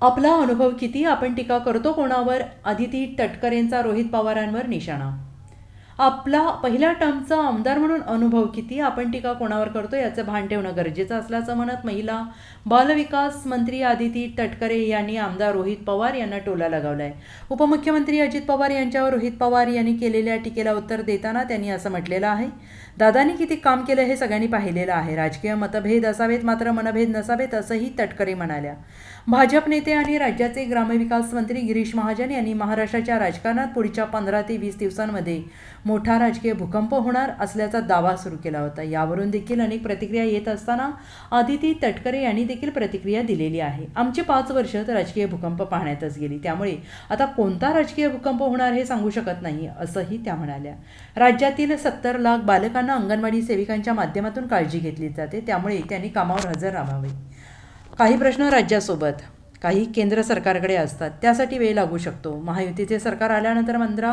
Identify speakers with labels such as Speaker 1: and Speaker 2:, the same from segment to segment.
Speaker 1: आपला अनुभव किती आपण टीका करतो कोणावर? आदिती तटकरेंचा रोहित पवारांवर निशाणा आपला पहिल्या टर्मचा आमदार म्हणून अनुभव किती? आपण टीका कोणावर करतो याचं भान ठेवणं गरजेचं असल्याचं म्हणत महिला बालविकास मंत्री आदिती तटकरे यांनी आमदार रोहित पवार यांना टोला लगावला आहे उपमुख्यमंत्री अजित पवार यांच्यावर रोहित पवार यांनी केलेल्या टीकेला उत्तर देताना त्यांनी असं म्हटलेलं आहे दादांनी किती काम केलं हे सगळ्यांनी पाहिलेलं आहे. राजकीय मतभेद असावेत मात्र मनभेद नसावेत असंही तटकरे म्हणाल्या. भाजप नेते आणि राज्याचे ग्रामविकास मंत्री गिरीश महाजन यांनी महाराष्ट्राच्या राजकारणात पुढच्या पंधरा ते वीस दिवसांमध्ये मोठा राजकीय भूकंप होणार असल्याचा दावा सुरू केला होता. यावरून देखील अनेक प्रतिक्रिया येत असताना आदिती तटकरे यांनी देखील प्रतिक्रिया दिलेली आहे. आमची पाच वर्ष तर राजकीय भूकंप पाहण्यातच गेली. त्यामुळे आता कोणता राजकीय भूकंप होणार हे सांगू शकत नाही असंही त्या म्हणाल्या. राज्यातील सत्तर लाख बालकांना अंगणवाडी सेविकांच्या माध्यमातून काळजी घेतली जाते. त्यामुळे त्यांनी कामावर हजर राहावे. काही प्रश्न राज्यासोबत काही केंद्र सरकारकडे असतात. त्यासाठी वेळ लागू शकतो. महायुतीचे सरकार आल्यानंतर मंत्रा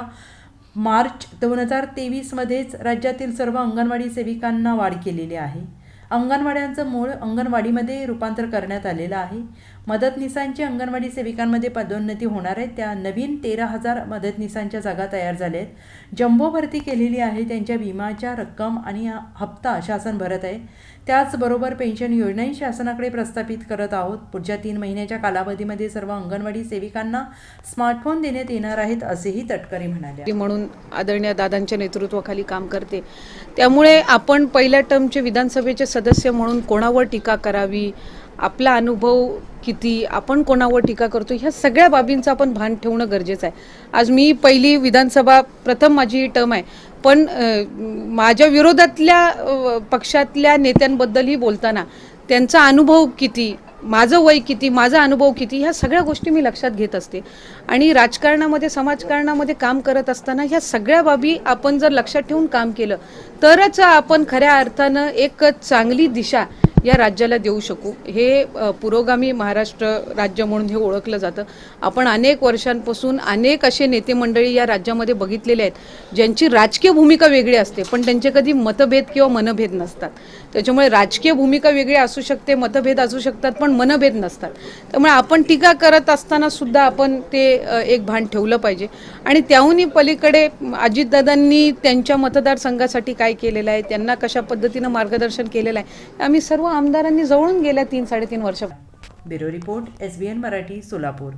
Speaker 1: मार्च दोन हजार तेवीसमध्येच राज्यातील सर्व अंगणवाडी सेविकांना वाढ केलेली आहे. अंगणवाड्यांचं मूळ अंगणवाडीमध्ये रूपांतर करण्यात आलेलं आहे. मदतनीसांची अंगणवाडी सेविकांमध्ये पदोन्नती होणार आहे. त्या नवीन तेरा हजार मदतनीसांच्या जागा तयार झाल्या आहेत जम्बो भरती केलेली आहे. त्यांच्या विमाच्या रक्कम आणि हप्ता शासन भरत आहे. त्याचबरोबर पेन्शन योजनाही शासनाकडे प्रस्थापित करत आहोत. पुढच्या तीन महिन्याच्या कालावधीमध्ये सर्व अंगणवाडी सेविकांना स्मार्टफोन देण्यात येणार आहेत असेही तटकरे म्हणाले.
Speaker 2: म्हणून आदरणीय दादांच्या नेतृत्वाखाली काम करते. त्यामुळे आपण पहिल्या टर्मचे विधानसभेचे सदस्य म्हणून कोणावर टीका करावी? आपला अनुभव किती आपण कोणावर टीका करतो ह्या सगळ्या बाबींचं आपण भान ठेवणं गरजेचं आहे. आज मी पहिली विधानसभा प्रथम माझी टर्म आहे. पण माझ्या विरोधातल्या पक्षातल्या नेत्यांबद्दलही बोलताना त्यांचा अनुभव किती माझं वय किती माझा अनुभव किती ह्या सगळ्या गोष्टी मी लक्षात घेत असते. आणि राजकारणामध्ये समाजकारणामध्ये काम करत असताना ह्या सगळ्या बाबी आपण जर लक्षात ठेवून काम केलं तरच आपण खऱ्या अर्थानं एक चांगली दिशा या राज्याला देऊ शकू. हे पुरोगामी महाराष्ट्र राज्य म्हणून हे ओळखलं जातं. आपण अनेक वर्षांपासून अनेक असे नेते मंडळी या राज्यामध्ये बघितलेले आहेत ज्यांची राजकीय भूमिका वेगळी असते पण त्यांचे कधी मतभेद किंवा मनभेद नसतात. त्याच्यामुळे राजकीय भूमिका वेगळी असू शकते मतभेद असू शकतात पण मनभेद नसतात. त्यामुळे आपण टीका करत असताना सुद्धा आपण ते एक भान ठेवलं पाहिजे. आणि त्याहूनही पलीकडे अजितदादांनी त्यांच्या मतदारसंघासाठी काय केलेलं आहे त्यांना कशा पद्धतीनं मार्गदर्शन केलेलं आहे आम्ही सर्व आमदारांनी जवळून गेल्या तीन साडेतीन वर्ष.
Speaker 1: Bureau report S B N Marathi Solapur.